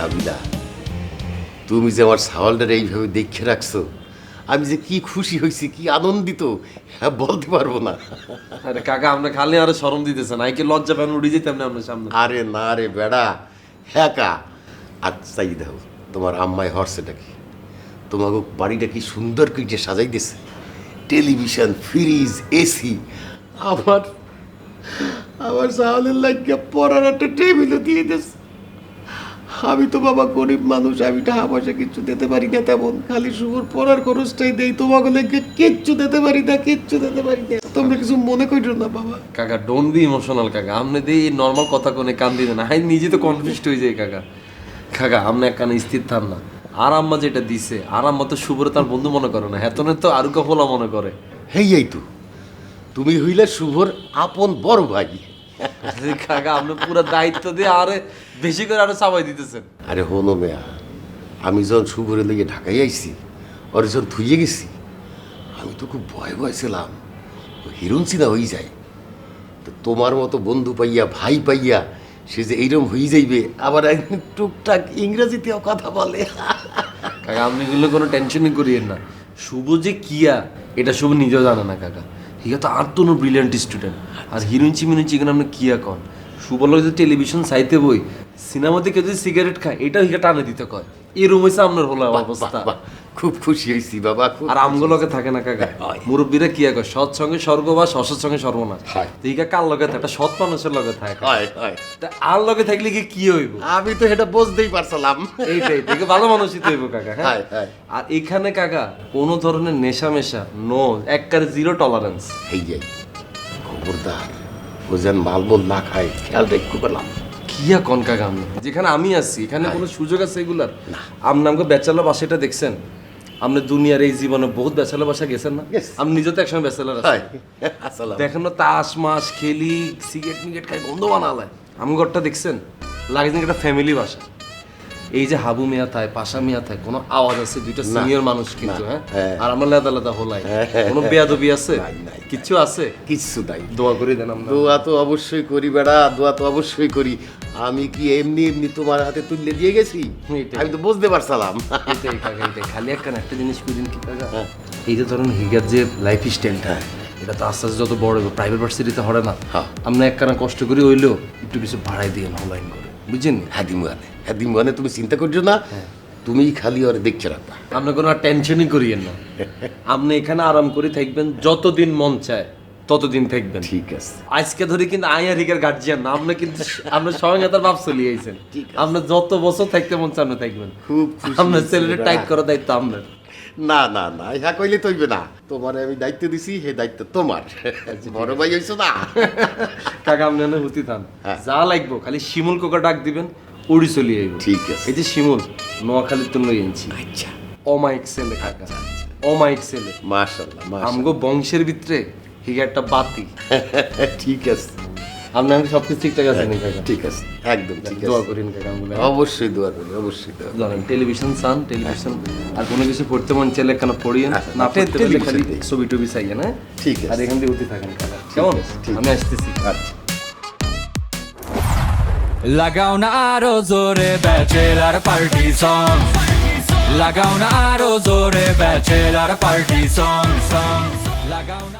কাবিলা তুমি যে আমার সাওয়ালটার এইভাবে দেখে রাখছো আমি যে কি খুশি হয়েছি কি আনন্দিত হ্যাঁ বলতে পারব না। আরে কাকা আপনি খালি আরও শরম দিতেছেন। আইকে লজ্জা পান উড়ে যেতাম না আপনার সামনে? আরে না রে বেড়া। হ্যাঁ কা। আচ্ছা দেখো তোমার আম্মাই হর্সেটা কি তোমাকে বাড়িটা কি সুন্দর করে সাজাই দিছে টেলিভিশন ফ্রিজ এসি। আমার আমার সাহলের লাগিয়ে পড়ার একটা টেবিলও দিয়ে দিছে আমি তো বাবা গরিব মানুষ আমি টাকা পয়সা কিচ্ছু দিতে পারি না তেমন। খালি শুভর পড়ার খরচটাই দেই। তোমাকে কিচ্ছু দিতে পারি না কিচ্ছু দিতে পারি না। তোমরা কিছু মনে করো না বাবা। কাকা ডোন্ট বি ইমোশনাল কাকা। আপনি দিয়ে নর্মাল কথা কোনে কান দিবেন না। আমি নিজে তো কনফিউজড হয়ে যাই কাকা। কাকা আপনি এক কানে স্থির থান না। আর আম্মা যেটা দিছে আর আম্মা তো শুভর তার বন্ধু মনে করে না। হেতনের তো আরুকা ফোলা মনে করে। হেই এই তো। তুমি হইলে শুভর আপন বড় ভাই। কাকা আপনি পুরো দায়িত্ব দিয়ে আরে বেশি করে আরও চাপাই দিতেছেন। আরে হনো মেয়া আমি যখন শুভরে লেগে ঢাকাই আইছি ওর যখন থুইয়ে গেছি আমি তো খুব ভয় ভয় ছিলাম হিরুন চিনা হয়ে যায়। তো তোমার মতো বন্ধু পাইয়া ভাই পাইয়া সে যে এইরকম হয়ে যাইবে আবার একদিন টুকটাক ইংরেজিতেও কথা বলে। কাকা আপনি এগুলো কোনো টেনশনই করিয়েন না। শুভ যে কিয়া এটা শুভ নিজেও জানে না কাকা। হিগা তো আর তো ব্রিলিয়ান্ট স্টুডেন্ট আর হিরুঞ্চি মিনুঞ্চি এখানে আপনি কিয়া কন? সুবল যদি টেলিভিশন সাইতে বই সিনেমাতে কেউ যদি সিগারেট খায় এটাও হিগা টানে দিতে কয়। এরম হয়েছে আপনার হলো অবস্থা। খুব খুশি হয়েছি বাবা আর আমগুলোকে থাকে না কাকা? মুরব্বীরা কিয়া কয় সৎ সঙ্গে স্বর্গবাস অসৎ সঙ্গে সর্বনাশ? হয়। তো কার লগে থাকে একটা সৎ মানুষের লগে থাকে। হয় হয়। আর লগে থাকলে কি কি হইব? আমি তো এটা বুঝতেই পারছিলাম। এইটাই থেকে ভালো মানুষই তো হইব কাকা হ্যাঁ? হয়, হয়। আর এখানে কাকা কোনো ধরনের নেশা মেশা নো একবারে জিরো টলারেন্স এই যাই খবরদার ও যেন মালমল না খায় খেয়াল রেখে পেলাম কিয়া কন কাকা আমি যেখানে আমি আছি এখানে কোনো সুযোগ আছে এগুলার? আপনি আমাকে ব্যাচেলার বাসাটা দেখছেন? আপনি দুনিয়ার এই জীবনে বহুত ব্যাচেলার বাসা গেছেন না? আমি নিজে তো একসময় ব্যাচেলার আছি দেখেন না তাস মাস খেলি সিগারেট মিগারেট খাই গন্ধ বানালায় আমি ঘরটা দেখছেন? লাগে একটা ফ্যামিলি বাসা। এই যে হাবু মিয়া থায় পাশা মিয়া থায় কোনো আওয়াজ আছে? দুইটা সিনিয়র মানুষ কিন্তু হ্যাঁ? হ্যাঁ। আর আমরা লেদা লেদা হলাই হ্যাঁ, হ্যাঁ, কোনো বেয়াদবি আছে? কিচ্ছু আছে? কিচ্ছু নাই। দোয়া করে দেন আমরা। দোয়া তো অবশ্যই করি বেড়া দোয়া তো অবশ্যই করি। আমি কি এমনি এমনি তোমার হাতে তুললে দিয়ে গেছি? আমি তো বুঝতে পারছিলাম। খালি একটা একটা জিনিস করিন কি কাকা। এই যে ধরুন হিগার যে লাইফ স্টাইলটা এটা তো আস্তে আস্তে যত বড় হবে প্রাইভেট ভার্সিটিতে হবে না। আমরা একখানা কষ্ট করি হইলেও একটু কিছু ভাড়াই দিয়ে অনলাইন করে। বুঝছেন হাদিমগানে হাদিমগানে তুমি চিন্তা করছ না তুমি খালি ওর দেখছে রাখবা আপনি কোনো টেনশনই করিয়েন না। আপনি এখানে আরাম করে থাকবেন যতদিন মন চায় ততদিন থাকবেন। ঠিক আছে। আজকে ধরে কিন্তু হিগার গার্জিয়ান না আপনি কিন্তু আপনার সঙ্গে তার বাপ চলে আইছেন। আপনার যত বছর থাকতে মন চান থাকবেন। খুব আপনার ছেলেটা। টাইট করার দায়িত্ব আপনার। না না না ইহা কইলে তৈবে না। তোমার আমি দায়িত্ব দিছি হে দায়িত্ব তোমার। বড় ভাই হইছো না। কাকা আপনি এনে হুতি থান। যা লাগবো খালি শিমুল কোকা ডাক দিবেন উড়ি চলি আইব। ঠিক আছে। এই যে শিমুল নোয়াখালীর তো লই আনছি। আচ্ছা। অমাইক ছেলে কাকা। অমাইক ছেলে মাশাল্লাহ মাশাল্লাহ। আমগো বংশের ভিতরে হিগে একটা বাতি। ঠিক আছে। আপনি আমি সব কিছু ঠিকঠাক আছে নি কাকা ঠিক আছে একদম ঠিক দোয়া কাকা আমগুলো অবশ্যই দোয়া করি অবশ্যই দোয়া জানেন টেলিভিশন সান টেলিভিশন আর কোনো কিছু পড়তে মন চাইলে কেন পড়িয়েন? আচ্ছা, না পড়তে পারলে খালি ছবি টবি চাইয়েন হ্যাঁ? ঠিক আছে। আর এখান দিয়ে উঠে থাকেন কাকা কেমন? আমি আসতেছি। আচ্ছা। লাগাও না আরও জোরে ব্যাচেলার পার্টি সং লাগাও না আরও জোরে ব্যাচেলার পার্টি সং সং লাগাও না